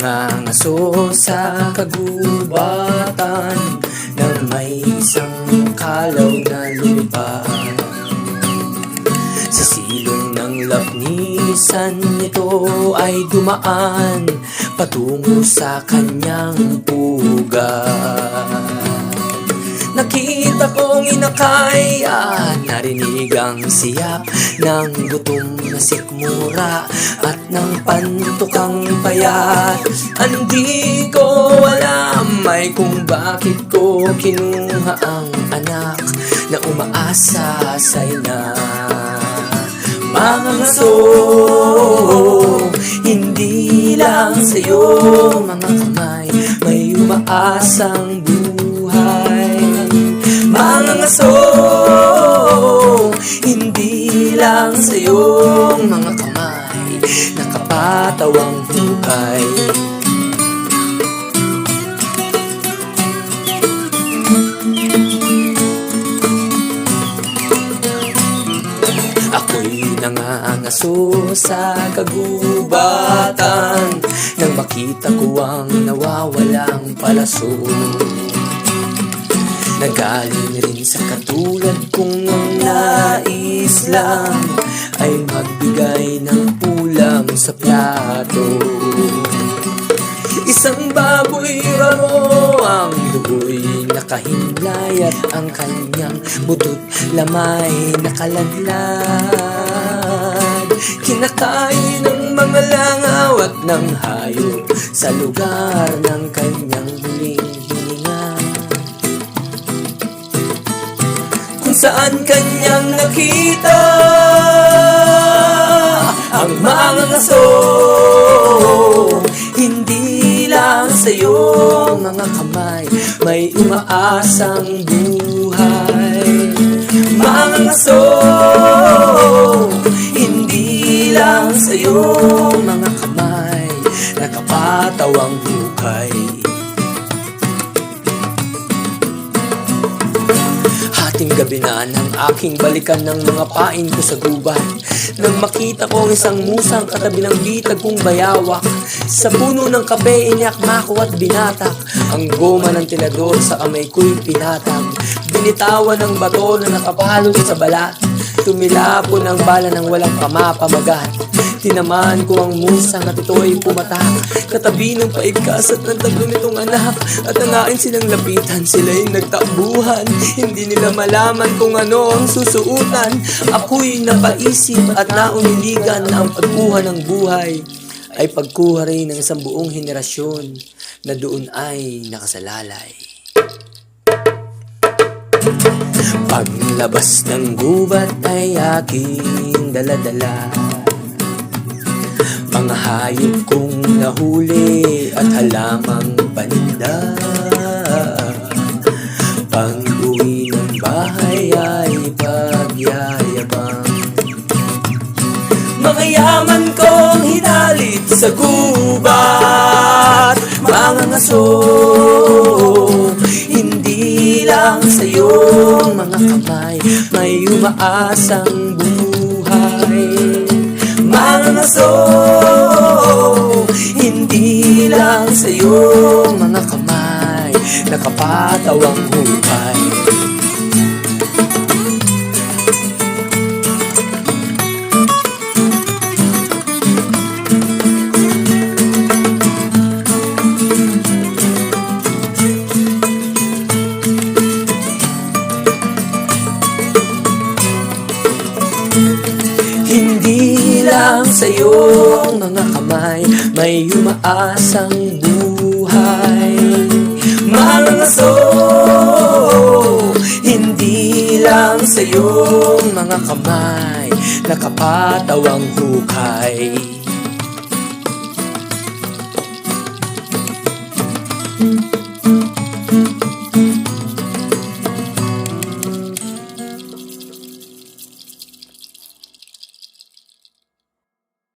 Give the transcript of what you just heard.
aso sa kagubatan Nang may isang kalaw na lumipad Sa silong ng lapnisan nito ay dumaan Patungo sa kanyang pugad Nakita kong inakay at narinig ang siyak ng gutom na sikmura at ng pantukang payat. Hindi ko alam ay kung bakit ko kinuha ang anak na umaasa sa ina. Mga aso, hindi lang sa'yo mga kamay may umaasang buhay. Sa'yo mga kamay nakapatawang buhay. Ako'y nangangaso sa kagubatan Nang makita ko ang nawawalang palaso Nagaling rin sa katulad kong ang nais lang magbigay ng ulam sa plato. Isang baboy ramo ang dugoy nakahimlay at ang kanyang butot lamay nakalaglag. Kinakain ng mga langaw at ng hayop sa lugar ng kanyang huling Kung saan kanyang nakita ang mga aso Hindi lang sa'yo mga kamay May umaasang buhay. Mga aso Hindi lang sa'yo mga kamay Nakapatawang hukay gabi na nang aking balikan ng mga pain ko sa gubat. Nang makita ko ang isang musang katabi ng bitag kong bayawak. Sa puno ng kape iniyakma ko at binatak. Ang goma ng tilador sa kamay ko'y pinatag. Binitawan ng bato na nakapalot sa balat. Tumilapon ang bala ng walang pamapamagat Tinamaan ko ang musang at ito ay pumatak Katabi ng paigkas at nagtaglo nitong anak. At nangain silang lapitan, sila'y nagtakbuhan. Hindi nila malaman kung ano ang susuutan. Ako'y napaisip at nauniligan na ang pagkuha ng buhay Ay pagkuha rin ng isang buong henerasyon Na doon ay nakasalalay. Paglabas ng gubat ay aking daladala Mga hayop kong nahuli at halamang paninda. Pag uwi ng bahay ay pagyayabang. Mga yaman kong hinalit sa gubat Mga ngaso Hindi lang sa'yo mga kamay May umaasang buhay. Mga ngaso Lang sa'yo mga kamay. Nakapatawang hukay Hindi lang sa'yo mga kamay May umaasang buhay. Mga aso Hindi lang sa'yo mga kamay Nakapatawang hukay